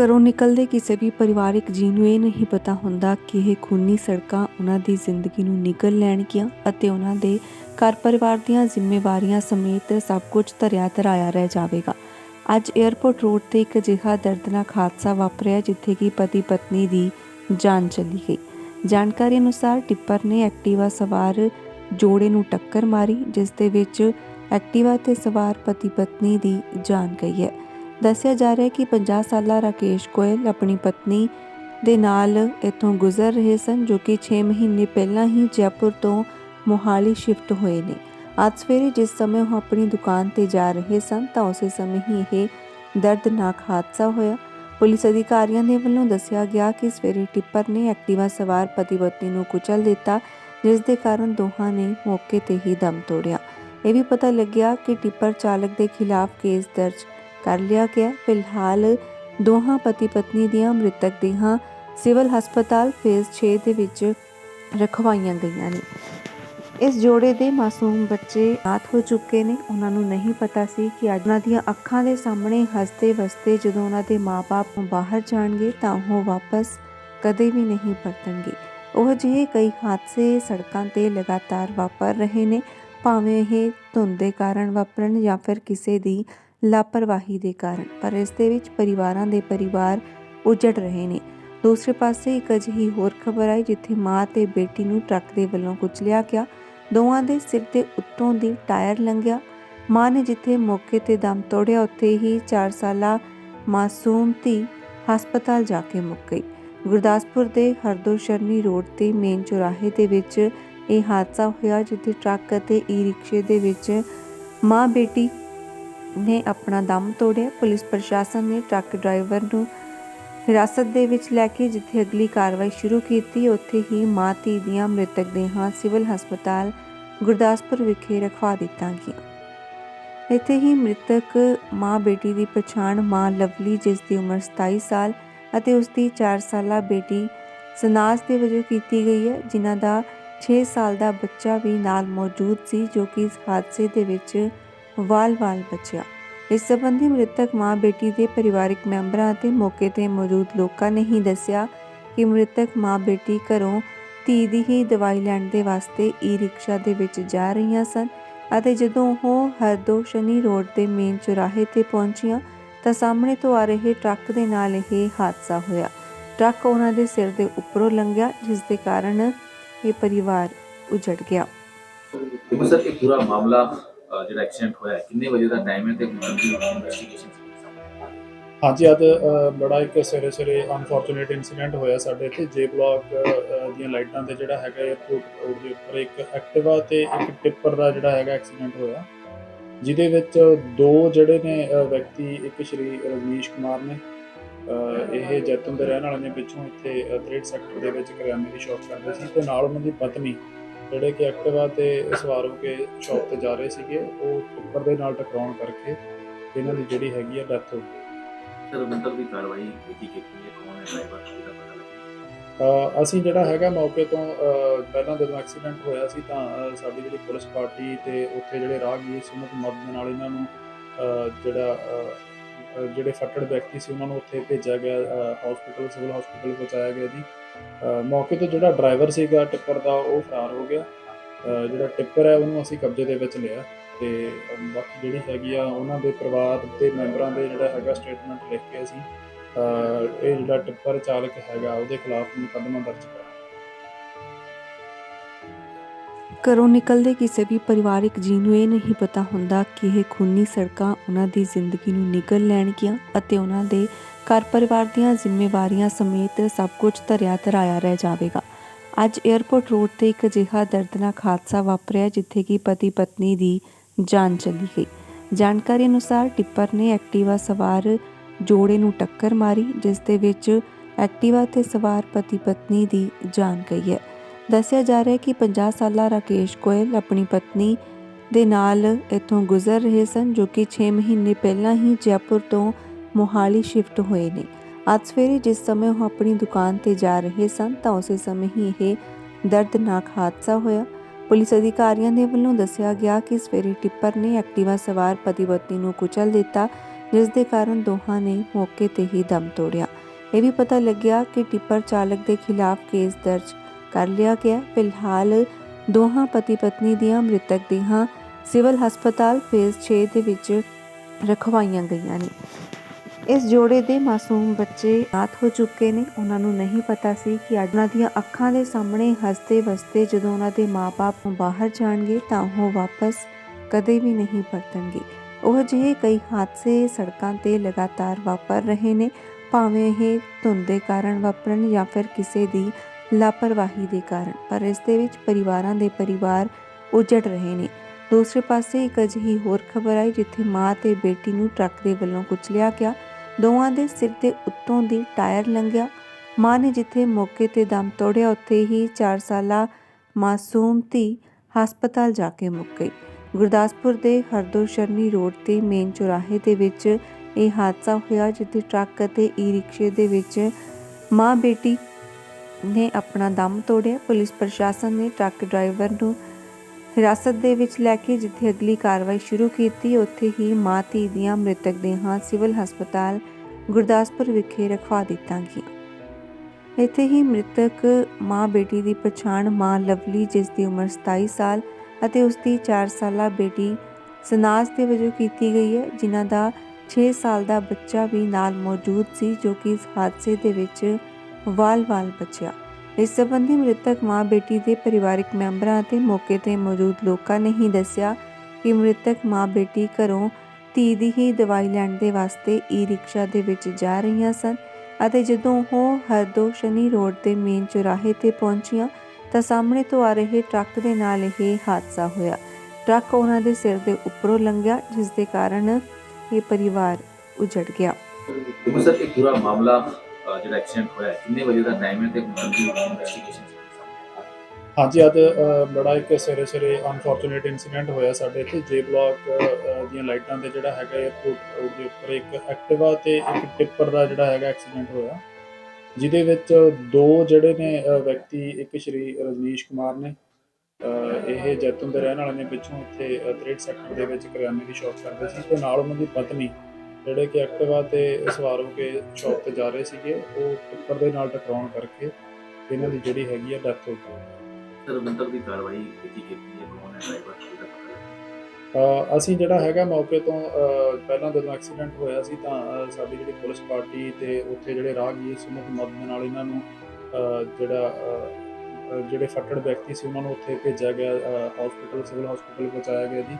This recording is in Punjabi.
ਘਰੋਂ ਨਿਕਲਦੇ ਕਿਸੇ ਵੀ ਪਰਿਵਾਰਕ ਜੀ ਨੂੰ ਇਹ ਨਹੀਂ ਪਤਾ ਹੁੰਦਾ ਕਿ ਇਹ ਖੂਨੀ ਸੜਕਾਂ ਉਹਨਾਂ ਦੀ ਜ਼ਿੰਦਗੀ ਨੂੰ ਨਿਗਲ ਲੈਣਗੀਆਂ ਅਤੇ ਉਹਨਾਂ ਦੇ ਘਰ ਪਰਿਵਾਰ ਦੀਆਂ ਜ਼ਿੰਮੇਵਾਰੀਆਂ ਸਮੇਤ ਸਭ ਕੁਝ ਧਰਿਆ ਧਰਾਇਆ ਰਹਿ ਜਾਵੇਗਾ। ਅੱਜ 에ਅਰਪੋਰਟ ਰੋਡ ਤੇ ਇੱਕ ਅਜਿਹਾ ਦਰਦਨਾਕ ਹਾਦਸਾ ਵਾਪਰਿਆ ਜਿੱਥੇ ਕਿ ਪਤੀ ਪਤਨੀ ਦੀ ਜਾਨ ਚਲੀ ਗਈ। ਜਾਣਕਾਰੀ ਅਨੁਸਾਰ ਟਿੱਪਰ ਨੇ ਐਕਟਿਵਾ ਸਵਾਰ ਜੋੜੇ ਨੂੰ ਟੱਕਰ ਮਾਰੀ, ਜਿਸ ਦੇ ਵਿੱਚ ਐਕਟਿਵਾ ਤੇ ਸਵਾਰ ਪਤੀ ਪਤਨੀ ਦੀ ਜਾਨ ਗਈ ਹੈ। ਦੱਸਿਆ ਜਾ ਰਿਹਾ ਹੈ ਕਿ 50 ਸਾਲਾ ਰਾਕੇਸ਼ ਗੋਇਲ ਆਪਣੀ ਪਤਨੀ ਦੇ ਨਾਲ ਇੱਥੋਂ ਗੁਜ਼ਰ ਰਹੇ ਸਨ, ਜੋ ਕਿ 6 ਮਹੀਨੇ ਪਹਿਲਾਂ ਹੀ ਜੈਪੁਰ ਤੋਂ ਮੋਹਾਲੀ ਸ਼ਿਫਟ ਹੋਏ ਨੇ। ਅੱਜ ਸਵੇਰੇ ਜਿਸ ਸਮੇਂ ਉਹ ਆਪਣੀ ਦੁਕਾਨ ਤੇ ਜਾ ਰਹੇ ਸਨ, ਤਾਂ ਉਸੇ ਸਮੇਂ ਹੀ ਇਹ ਦਰਦਨਾਕ ਹਾਦਸਾ ਹੋਇਆ। ਪੁਲਿਸ ਅਧਿਕਾਰੀਆਂ ਦੇ ਵੱਲੋਂ ਦੱਸਿਆ ਗਿਆ ਕਿ ਸਵੇਰੇ ਟਿੱਪਰ ਨੇ ਐਕਟਿਵਾ ਸਵਾਰ ਪਤੀ ਪਤਨੀ ਨੂੰ ਕੁਚਲ ਦਿੱਤਾ, ਜਿਸ ਦੇ ਕਾਰਨ ਦੋਹਾਂ ਨੇ ਮੌਕੇ ਤੇ ਹੀ ਦਮ ਤੋੜਿਆ। ਇਹ ਵੀ ਪਤਾ ਲੱਗਿਆ ਕਿ ਟਿੱਪਰ ਚਾਲਕ ਦੇ ਖਿਲਾਫ ਕੇਸ ਦਰਜ ਕਰ ਲਿਆ ਗਿਆ। ਫਿਲਹਾਲ ਦੋਹਾਂ ਪਤੀ ਪਤਨੀ ਦੀਆਂ ਮ੍ਰਿਤਕ ਦੇਹਾਂ ਸਿਵਲ ਹਸਪਤਾਲ ਫੇਜ਼ 6 ਦੇ ਵਿੱਚ ਰਖਵਾਈਆਂ ਗਈਆਂ ਨੇ। ਇਸ ਜੋੜੇ ਦੇ ਮਾਸੂਮ ਬੱਚੇ ਰਾਤ ਹੋ ਚੁੱਕੇ ਨੇ। ਉਹਨਾਂ ਨੂੰ ਨਹੀਂ ਪਤਾ ਸੀ ਕਿ ਅੱਜ ਉਹਨਾਂ ਦੀਆਂ ਅੱਖਾਂ ਦੇ ਸਾਹਮਣੇ ਹੱਸਦੇ ਵਸਦੇ ਜਦੋਂ ਉਹਨਾਂ ਦੇ ਮਾਪੇ ਬਾਹਰ ਜਾਣਗੇ ਤਾਂ ਉਹ ਵਾਪਸ ਕਦੇ ਵੀ ਨਹੀਂ ਪਰਤਣਗੇ। ਉਹ ਜਿਹੇ ਕਈ ਹਾਦਸੇ ਸੜਕਾਂ ਤੇ ਲਗਾਤਾਰ ਵਾਪਰ ਰਹੇ ਨੇ। ਭਾਵੇਂ ਇਹ ਧੁੰਦ ਦੇ ਕਾਰਨ ਵਾਪਰਨ ਜਾਂ ਫਿਰ ਕਿਸੇ ਦੀ ਲਾਪਰਵਾਹੀ ਦੇ ਕਾਰਨ, ਪਰ ਇਸ ਦੇ ਵਿੱਚ ਪਰਿਵਾਰਾਂ ਦੇ ਪਰਿਵਾਰ ਉਜੜ ਰਹੇ ਨੇ। ਦੂਸਰੇ ਪਾਸੇ ਇੱਕ ਅਜਿਹੀ ਹੋਰ ਖਬਰ ਆਈ, ਜਿੱਥੇ ਮਾਂ ਤੇ ਬੇਟੀ ਨੂੰ ਟਰੱਕ ਦੇ ਵੱਲੋਂ ਕੁਚਲਿਆ ਗਿਆ। ਦੋਵਾਂ ਦੇ ਸਿਰ ਦੇ ਉੱਤੋਂ ਦੀ ਟਾਇਰ ਲੰਘਿਆ। ਮਾਂ ਨੇ ਜਿੱਥੇ ਮੌਕੇ ਤੇ ਦਮ ਤੋੜਿਆ, ਉੱਥੇ ਹੀ 4 ਸਾਲਾ ਮਾਸੂਮ ਧੀ ਹਸਪਤਾਲ ਜਾ ਕੇ ਮੁੱਕ ਗਈ। ਗੁਰਦਾਸਪੁਰ ਦੇ ਹਰਦੋ ਸ਼ਰਨੀ ਰੋਡ ਤੇ ਮੇਨ ਚੌਰਾਹੇ ਦੇ ਵਿੱਚ ਇਹ ਹਾਦਸਾ ਹੋਇਆ, ਜਿੱਥੇ ਟਰੱਕ ਅਤੇ ਈ ਰਿਕਸ਼ੇ ਦੇ ਵਿੱਚ ਮਾਂ, ਬੇਟੀ ਨੇ ਆਪਣਾ ਦਮ ਤੋੜਿਆ। ਪੁਲਿਸ ਪ੍ਰਸ਼ਾਸਨ ਨੇ ਟਰੱਕ ਡਰਾਈਵਰ ਨੂੰ ਹਿਰਾਸਤ ਦੇ ਵਿੱਚ ਲੈ ਕੇ ਜਿੱਥੇ ਅਗਲੀ ਕਾਰਵਾਈ ਸ਼ੁਰੂ ਕੀਤੀ, ਉੱਥੇ ਹੀ ਮਾਂ ਧੀ ਦੀਆਂ ਮ੍ਰਿਤਕ ਦੇਹਾਂ ਸਿਵਲ ਹਸਪਤਾਲ ਗੁਰਦਾਸਪੁਰ ਵਿਖੇ ਰਖਵਾ ਦਿੱਤਾ ਗਿਆ ਇੱਥੇ ਹੀ ਮ੍ਰਿਤਕ ਮਾਂ ਬੇਟੀ ਦੀ ਪਛਾਣ ਮਾਂ ਲਵਲੀ, ਜਿਸ ਦੀ ਉਮਰ 27 ਸਾਲ ਅਤੇ ਉਸ ਦੀ 4 ਸਾਲਾ ਬੇਟੀ ਸਨਾਸ ਦੇ ਵਜੋਂ ਕੀਤੀ ਗਈ ਹੈ, ਜਿਨ੍ਹਾਂ ਦਾ 6 ਸਾਲ ਦਾ ਬੱਚਾ ਵੀ ਨਾਲ ਮੌਜੂਦ ਸੀ, ਜੋ ਕਿ ਇਸ ਹਾਦਸੇ ਦੇ ਵਿੱਚ ਵਾਲ-ਵਾਲ ਬਚਿਆ। ਇਸ ਸਬੰਧੀ ਮ੍ਰਿਤਕ ਮਾਂ ਬੇਟੀ ਦੇ ਪਰਿਵਾਰਕ ਮੈਂਬਰਾਂ ਅਤੇ ਮੌਕੇ ਤੇ ਮੌਜੂਦ ਲੋਕਾਂ ਨੇ ਹੀ ਦੱਸਿਆ ਕਿ ਮ੍ਰਿਤਕ ਮਾਂ ਬੇਟੀ ਘਰੋਂ ਧੀ ਦੀ ਹੀ ਦਵਾਈ ਲੈਣ ਦੇ ਵਾਸਤੇ ਈ ਰਿਕਸ਼ਾ ਦੇ ਵਿੱਚ ਜਾ ਰਹੀਆਂ ਸਨ ਅਤੇ ਜਦੋਂ ਉਹ ਹਰਦੋ ਸ਼ਨੀ ਰੋਡ ਦੇ ਮੇਨ ਚੁਰਾਹੇ ਤੇ ਪਹੁੰਚੀਆਂ ਤਾਂ ਸਾਹਮਣੇ ਤੋਂ ਆ ਰਹੇ ਟਰੱਕ ਦੇ ਨਾਲ ਇਹ ਹਾਦਸਾ ਹੋਇਆ। ਟਰੱਕ ਉਹਨਾਂ ਦੇ ਸਿਰ ਦੇ ਉੱਪਰੋਂ ਲੰਘਿਆ, ਜਿਸ ਦੇ ਕਾਰਨ ਇਹ ਪਰਿਵਾਰ ਉਜੜ ਗਿਆ। ਸਰ, ਇਹ ਪੂਰਾ ਮਾਮਲਾ ਜਿਹੜਾ ਐਕਸੀਡੈਂਟ ਹੋਇਆ ਕਿੰਨੇ ਵਜੇ ਦਾ ਟਾਈਮ ਹੈ ਤੇ ਇਨਵੈਸਟੀਗੇਸ਼ਨ ਹਾਂਜੀ ਅੱਜ ਬੜਾ ਇੱਕ ਸਵੇਰੇ ਸਵੇਰੇ ਅਨਫੋਰਚੂਨੇਟ ਇਨਸੀਡੈਂਟ ਹੋਇਆ ਸਾਡੇ ਇੱਥੇ ਜੇ ਬਲਾਕ ਦੀਆਂ ਲਾਈਟਾਂ ਤੇ ਜਿਹੜਾ ਹੈਗਾ 에어ਪੋਰਟ ਰੋਡ ਦੇ ਉੱਪਰ ਇੱਕ ਐਕਟਿਵਾ ਤੇ ਇੱਕ ਟਿੱਪਰ ਦਾ ਜਿਹੜਾ ਹੈਗਾ ਐਕਸੀਡੈਂਟ ਹੋਇਆ। ਜਿਹਦੇ ਵਿੱਚ ਦੋ ਜਿਹੜੇ ਨੇ ਅ, ਵਿਅਕਤੀ ਇੱਕ ਸ਼੍ਰੀ ਰਜਨੀਸ਼ ਕੁਮਾਰ ਨੇ ਇਹ ਜੈਤੂਨ ਦੇ ਰਹਿਣ ਵਾਲੇ ਨੇ ਪਿੱਛੋਂ ਇੱਥੇ 63 ਸੈਕਟਰ ਦੇ ਵਿੱਚ ਕਰਿਆਨੇ ਦੀ ਸ਼ਾਪ ਕਰਦੇ ਸੀ ਤੇ ਨਾਲ ਉਹਨਾਂ ਦੀ ਪਤਨੀ ਜਿਹੜੇ ਕਿ ਐਕਟਿਵਾ ਤੇ ਸਵਾਰ ਹੋ ਕੇ ਸ਼ਾਪ ਤੇ ਜਾ ਰਹੇ ਸੀਗੇ ਉਹ ਟਿੱਪਰ ਦੇ ਨਾਲ ਟਕਰਾਉਣ ਕਰਕੇ ਇਹਨਾਂ ਦੀ ਜਿਹੜੀ ਹੈਗੀ ਆ ਡੈਥ ਹੋ ਗਈ। ਸਰ ਬੰਤਰ ਦੀ ਕਾਰਵਾਈ ਕੀਤੀ ਕੀਤੀ ਹੈ ਕੌਣ ਹੈ ਡਰਾਈਵਰ ਇਹਦਾ ਪਤਾ ਲੱਗਿਆ? ਅ, ਅਸੀਂ ਜਿਹੜਾ ਹੈਗਾ ਮੌਕੇ ਤੋਂ ਅ, ਪਹਿਲਾਂ ਜਦੋਂ ਐਕਸੀਡੈਂਟ ਹੋਇਆ ਸੀ ਤਾਂ ਅ, ਸਾਡੀ ਜਿਹੜੀ ਪੁਲਿਸ ਪਾਰਟੀ ਤੇ ਉੱਥੇ ਜਿਹੜੇ ਰਾਹਗੀਰ ਸੀ ਉਹਨਾਂ ਦੀ ਮਦਦ ਨਾਲ ਇਹਨਾਂ ਨੂੰ ਅ, ਜਿਹੜਾ ਅ, ਅ, ਜਿਹੜੇ ਫੱਟੜ ਵਿਅਕਤੀ ਸੀ ਉਹਨਾਂ ਨੂੰ ਉੱਥੇ ਭੇਜਿਆ ਗਿਆ ਹਸਪੀਟਲ ਸਿਵਲ ਹਸਪੀਟਲ ਪਹੁੰਚਾਇਆ ਗਿਆ ਜੀ। ਮੌਕੇ ਤੋਂ ਜਿਹੜਾ ਡਰਾਈਵਰ ਸੀਗਾ ਟਿੱਪਰ ਦਾ, ਉਹ ਫਰਾਰ ਹੋ ਗਿਆ। ਜਿਹੜਾ ਟਿੱਪਰ ਹੈ, ਉਹਨੂੰ ਅਸੀਂ ਕਬਜ਼ੇ ਦੇ ਵਿੱਚ ਲਿਆ। ਤੇ ਬਾਕੀ ਜਿਹੜੀ ਹੈਗੀ ਆ, ਉਹਨਾਂ ਦੇ ਪਰਿਵਾਰ ਦੇ ਮੈਂਬਰਾਂ ਦੇ ਜਿਹੜਾ ਹੈਗਾ ਸਟੇਟਮੈਂਟ ਲਿਖ ਕੇ ਅਸੀਂ ਇਹ ਜਿਹੜਾ ਟਿੱਪਰ ਚਾਲਕ ਹੈਗਾ, ਉਹਦੇ ਖਿਲਾਫ ਮੁਕੱਦਮਾ ਦਰਜ ਕਰਾਇਆ ਘਰੋਂ ਨਿਕਲਦੇ ਕਿਸੇ ਵੀ ਪਰਿਵਾਰਕ ਜੀ ਨੂੰ ਇਹ ਨਹੀਂ ਪਤਾ ਹੁੰਦਾ ਕਿ ਇਹ ਖੂਨੀ ਸੜਕਾਂ ਉਹਨਾਂ ਦੀ ਜ਼ਿੰਦਗੀ ਨੂੰ ਨਿਗਲ ਲੈਣਗੀਆਂ ਅਤੇ ਉਹਨਾਂ ਦੇ ਘਰ ਪਰਿਵਾਰ ਦੀਆਂ ਜ਼ਿੰਮੇਵਾਰੀਆਂ ਸਮੇਤ ਸਭ ਕੁਝ ਧਰਿਆ ਧਰਾਇਆ ਰਹਿ ਜਾਵੇਗਾ। ਅੱਜ 에ਅਰਪੋਰਟ ਰੋਡ ਤੇ ਇੱਕ ਅਜਿਹਾ ਦਰਦਨਾਕ ਹਾਦਸਾ ਵਾਪਰਿਆ ਜਿੱਥੇ ਕਿ ਪਤੀ ਪਤਨੀ ਦੀ ਜਾਨ ਚਲੀ ਗਈ। ਜਾਣਕਾਰੀ ਅਨੁਸਾਰ ਟਿੱਪਰ ਨੇ ਐਕਟਿਵਾ ਸਵਾਰ ਜੋੜੇ ਨੂੰ ਟੱਕਰ ਮਾਰੀ, ਜਿਸ ਦੇ ਵਿੱਚ ਐਕਟਿਵਾ ਤੇ ਸਵਾਰ ਪਤੀ ਪਤਨੀ ਦੀ ਜਾਨ ਗਈ ਹੈ। ਦੱਸਿਆ ਜਾ ਰਿਹਾ ਹੈ ਕਿ 50 ਸਾਲਾ ਰਾਕੇਸ਼ ਗੋਇਲ ਆਪਣੀ ਪਤਨੀ ਦੇ ਨਾਲ ਇੱਥੋਂ ਗੁਜ਼ਰ ਰਹੇ ਸਨ, ਜੋ ਕਿ 6 ਮਹੀਨੇ ਪਹਿਲਾਂ ਹੀ ਜੈਪੁਰ ਤੋਂ ਮੋਹਾਲੀ ਸ਼ਿਫਟ ਹੋਏ ਨੇ। ਅੱਜ ਸਵੇਰੇ ਜਿਸ ਸਮੇਂ ਉਹ ਆਪਣੀ ਦੁਕਾਨ ਤੇ ਜਾ ਰਹੇ ਸਨ, ਤਾਂ ਉਸੇ ਸਮੇਂ ਹੀ ਇਹ ਦਰਦਨਾਕ ਹਾਦਸਾ ਹੋਇਆ। ਪੁਲਿਸ ਅਧਿਕਾਰੀਆਂ ਦੇ ਵੱਲੋਂ ਦੱਸਿਆ ਗਿਆ ਕਿ ਸਵੇਰੇ ਟਿੱਪਰ ਨੇ ਐਕਟਿਵਾ ਸਵਾਰ ਪਤੀ ਪਤਨੀ ਨੂੰ ਕੁਚਲ ਦਿੱਤਾ, ਜਿਸ ਦੇ ਕਾਰਨ ਦੋਹਾਂ ਨੇ ਮੌਕੇ ਤੇ ਹੀ ਦਮ ਤੋੜਿਆ। ਇਹ ਵੀ ਪਤਾ ਲੱਗਿਆ ਕਿ ਟਿੱਪਰ ਚਾਲਕ ਦੇ ਖਿਲਾਫ ਕੇਸ ਦਰਜ ਕਰ ਲਿਆ ਗਿਆ। ਫਿਲਹਾਲ ਦੋਹਾਂ ਪਤੀ ਪਤਨੀ ਦੀਆਂ ਮ੍ਰਿਤਕ ਦੇਹਾਂ ਸਿਵਲ ਹਸਪਤਾਲ ਫੇਜ਼ 6 ਦੇ ਵਿੱਚ ਰਖਵਾਈਆਂ ਗਈਆਂ ਨੇ। ਇਸ ਜੋੜੇ ਦੇ ਮਾਸੂਮ ਬੱਚੇ ਰਾਤ ਹੋ ਚੁੱਕੇ ਨੇ। ਉਹਨਾਂ ਨੂੰ ਨਹੀਂ ਪਤਾ ਸੀ ਕਿ ਅੱਜ ਉਹਨਾਂ ਦੀਆਂ ਅੱਖਾਂ ਦੇ ਸਾਹਮਣੇ ਹੱਸਦੇ ਵਸਦੇ ਜਦੋਂ ਉਹਨਾਂ ਦੇ ਮਾਪੇ ਬਾਹਰ ਜਾਣਗੇ ਤਾਂ ਉਹ ਵਾਪਸ ਕਦੇ ਵੀ ਨਹੀਂ ਪਰਤਣਗੇ। ਉਹ ਜਿਹੇ ਕਈ ਹਾਦਸੇ ਸੜਕਾਂ ਤੇ ਲਗਾਤਾਰ ਵਾਪਰ ਰਹੇ ਨੇ, ਭਾਵੇਂ ਇਹ ਧੁੰਦ ਦੇ ਕਾਰਨ ਵਾਪਰਨ ਜਾਂ ਫਿਰ ਕਿਸੇ ਦੀ ਲਾਪਰਵਾਹੀ ਦੇ ਕਾਰਨ, ਪਰ ਇਸ ਦੇ ਵਿੱਚ ਪਰਿਵਾਰਾਂ ਦੇ ਪਰਿਵਾਰ ਉਜੜ ਰਹੇ ਨੇ। ਦੂਸਰੇ ਪਾਸੇ ਇੱਕ ਅਜਿਹੀ ਹੋਰ ਖਬਰ ਆਈ ਜਿੱਥੇ ਮਾਂ ਤੇ ਬੇਟੀ ਨੂੰ ਟਰੱਕ ਦੇ ਵੱਲੋਂ ਕੁਚਲਿਆ ਗਿਆ। ਦੋਵਾਂ ਦੇ ਸਿਰ ਦੇ ਉੱਤੋਂ ਦੀ ਟਾਇਰ ਲੰਘਿਆ। ਮਾਂ ਨੇ ਜਿੱਥੇ ਮੌਕੇ ਤੇ ਦਮ ਤੋੜਿਆ, ਉੱਥੇ ਹੀ 4 ਸਾਲਾ ਮਾਸੂਮ ਧੀ ਹਸਪਤਾਲ ਜਾ ਕੇ ਮੁੱਕ ਗਈ। ਗੁਰਦਾਸਪੁਰ ਦੇ ਹਰਦੋਸ਼ਰਨੀ ਰੋਡ ਤੇ ਮੇਨ ਚੌਰਾਹੇ ਦੇ ਵਿੱਚ ਇਹ ਹਾਦਸਾ ਹੋਇਆ, ਜਿੱਥੇ ਟਰੱਕ ਅਤੇ ਈ ਰਿਕਸ਼ੇ ਦੇ ਵਿੱਚ ਮਾਂ ਬੇਟੀ ਨੇ ਆਪਣਾ ਦਮ ਤੋੜਿਆ। ਪੁਲਿਸ ਪ੍ਰਸ਼ਾਸਨ ਨੇ ਟਰੱਕ ਡਰਾਈਵਰ ਨੂੰ ਹਿਰਾਸਤ ਦੇ ਵਿੱਚ ਲੈ ਕੇ ਜਿੱਥੇ ਅਗਲੀ ਕਾਰਵਾਈ ਸ਼ੁਰੂ ਕੀਤੀ, ਉੱਥੇ ਹੀ ਮਾਂ ਧੀ ਦੀਆਂ ਮ੍ਰਿਤਕ ਦੇਹਾਂ ਸਿਵਲ ਹਸਪਤਾਲ ਗੁਰਦਾਸਪੁਰ ਵਿਖੇ ਰਖਵਾ ਦਿੱਤਾ ਗਿਆ ਇੱਥੇ ਹੀ ਮ੍ਰਿਤਕ ਮਾਂ ਬੇਟੀ ਦੀ ਪਛਾਣ ਮਾਂ ਲਵਲੀ, ਜਿਸ ਦੀ ਉਮਰ 27 ਸਾਲ ਅਤੇ ਉਸ ਦੀ 4 ਸਾਲਾ ਬੇਟੀ ਸਨਾਸ ਦੇ ਵਜੋਂ ਕੀਤੀ ਗਈ ਹੈ, ਜਿਨ੍ਹਾਂ ਦਾ 6 ਸਾਲ ਦਾ ਬੱਚਾ ਵੀ ਨਾਲ ਮੌਜੂਦ ਸੀ, ਜੋ ਕਿ ਇਸ ਹਾਦਸੇ ਦੇ ਵਿੱਚ ਵਾਲ-ਵਾਲ ਬਚਿਆ। ਇਸ ਸਬੰਧੀ ਮ੍ਰਿਤਕ ਮਾਂ ਬੇਟੀ ਦੇ ਪਰਿਵਾਰਕ ਮੈਂਬਰਾਂ ਅਤੇ ਮੌਕੇ ਤੇ ਮੌਜੂਦ ਲੋਕਾਂ ਨੇ ਹੀ ਦੱਸਿਆ ਕਿ ਮ੍ਰਿਤਕ ਮਾਂ ਬੇਟੀ ਘਰੋਂ ਧੀ ਦੀ ਹੀ ਦਵਾਈ ਲੈਣ ਦੇ ਵਾਸਤੇ ਈ ਰਿਕਸ਼ਾ ਦੇ ਵਿੱਚ ਜਾ ਰਹੀਆਂ ਸਨ ਅਤੇ ਜਦੋਂ ਉਹ ਹਰਦੋ ਸ਼ਨੀ ਰੋਡ ਦੇ ਮੇਨ ਚੁਰਾਹੇ ਤੇ ਪਹੁੰਚੀਆਂ ਤਾਂ ਸਾਹਮਣੇ ਤੋਂ ਆ ਰਹੇ ਟਰੱਕ ਦੇ ਨਾਲ ਇਹ ਹਾਦਸਾ ਹੋਇਆ। ਟਰੱਕ ਉਹਨਾਂ ਦੇ ਸਿਰ ਦੇ ਉੱਪਰੋਂ ਲੰਘਿਆ, ਜਿਸ ਦੇ ਕਾਰਨ ਇਹ ਪਰਿਵਾਰ ਉਜੜ ਗਿਆ। ਸਰ ਇਹ ਪੂਰਾ ਮਾਮਲਾ ਜਿਹੜਾ ਐਕਸੀਡੈਂਟ ਹੋਇਆ, ਕਿੰਨੇ ਵਜੇ ਦਾ ਟਾਈਮ ਹੈ ਤੇ ਹੁਣ ਦੀ ਇਨਵੈਸਟੀਗੇਸ਼ਨ ਹਾਂਜੀ, ਅੱਜ ਬੜਾ ਇੱਕ ਸਵੇਰੇ ਸਵੇਰੇ ਅਨਫੋਰਚੂਨੇਟ ਇਨਸੀਡੈਂਟ ਹੋਇਆ ਸਾਡੇ ਇੱਥੇ ਜੇ ਬਲਾਕ ਦੀਆਂ ਲਾਈਟਾਂ ਤੇ ਜਿਹੜਾ ਹੈਗਾ 에어ਪੋਰਟ ਰੋਡ ਦੇ ਉੱਪਰ। ਇੱਕ ਐਕਟਿਵਾ ਤੇ ਇੱਕ ਟਿੱਪਰ ਦਾ ਜਿਹੜਾ ਹੈਗਾ ਐਕਸੀਡੈਂਟ ਹੋਇਆ, ਜਿਹਦੇ ਵਿੱਚ ਦੋ ਜਿਹੜੇ ਨੇ ਵਿਅਕਤੀ, ਇੱਕ ਸ਼੍ਰੀ ਰਜਨੀਸ਼ ਕੁਮਾਰ ਨੇ ਇਹ ਜੈਤੂਨ ਦੇ ਰਹਿਣ ਵਾਲੇ ਨੇ, ਪਿੱਛੋਂ ਇੱਥੇ 63 ਸੈਕਟਰ ਦੇ ਵਿੱਚ ਕਰਿਆਨੇ ਦੀ ਸ਼ਾਪ ਕਰਦੇ ਸੀ ਤੇ ਨਾਲ ਉਹਨਾਂ ਦੀ ਪਤਨੀ ਜਿਹੜੇ ਕਿ ਐਕਟਿਵਾ ਤੇ ਸਵਾਰ ਹੋ ਕੇ ਸ਼ਾਪ ਤੇ ਜਾ ਰਹੇ ਸੀਗੇ ਉਹ ਟਿੱਪਰ ਦੇ ਨਾਲ ਟਕਰਾਉਣ ਕਰਕੇ ਇਹਨਾਂ ਦੀ ਜਿਹੜੀ ਹੈਗੀ ਆ ਡੈਥ ਹੋ ਗਈ। ਸਰ ਬੰਤਕ ਦੀ ਕਾਰਵਾਈ ਕੀਤੀ ਕੀਤੀ ਹੈ? ਕੌਣ ਹੈ? ਡਰਾਈਵਰ ਦਾ ਪਤਾ ਲੱਗਾ? ਅ, ਅਸੀਂ ਜਿਹੜਾ ਹੈਗਾ ਮੌਕੇ ਤੋਂ ਅ, ਪਹਿਲਾਂ ਜਦੋਂ ਐਕਸੀਡੈਂਟ ਹੋਇਆ ਸੀ ਤਾਂ ਅ, ਸਾਡੀ ਜਿਹੜੀ ਪੁਲਿਸ ਪਾਰਟੀ ਤੇ ਉੱਥੇ ਜਿਹੜੇ ਰਾਹਗੀਰ ਸੀ ਉਹਨਾਂ ਦੀ ਮਦਦ ਨਾਲ ਇਹਨਾਂ ਨੂੰ ਅ, ਜਿਹੜਾ ਅ, ਅ, ਜਿਹੜੇ ਫੱਟੜ ਵਿਅਕਤੀ ਸੀ ਉਹਨਾਂ ਨੂੰ ਉੱਥੇ ਭੇਜਿਆ ਗਿਆ ਹਸਪੀਟਲ ਸਿਵਲ ਹਸਪੀਟਲ ਪਹੁੰਚਾਇਆ ਗਿਆ ਜੀ।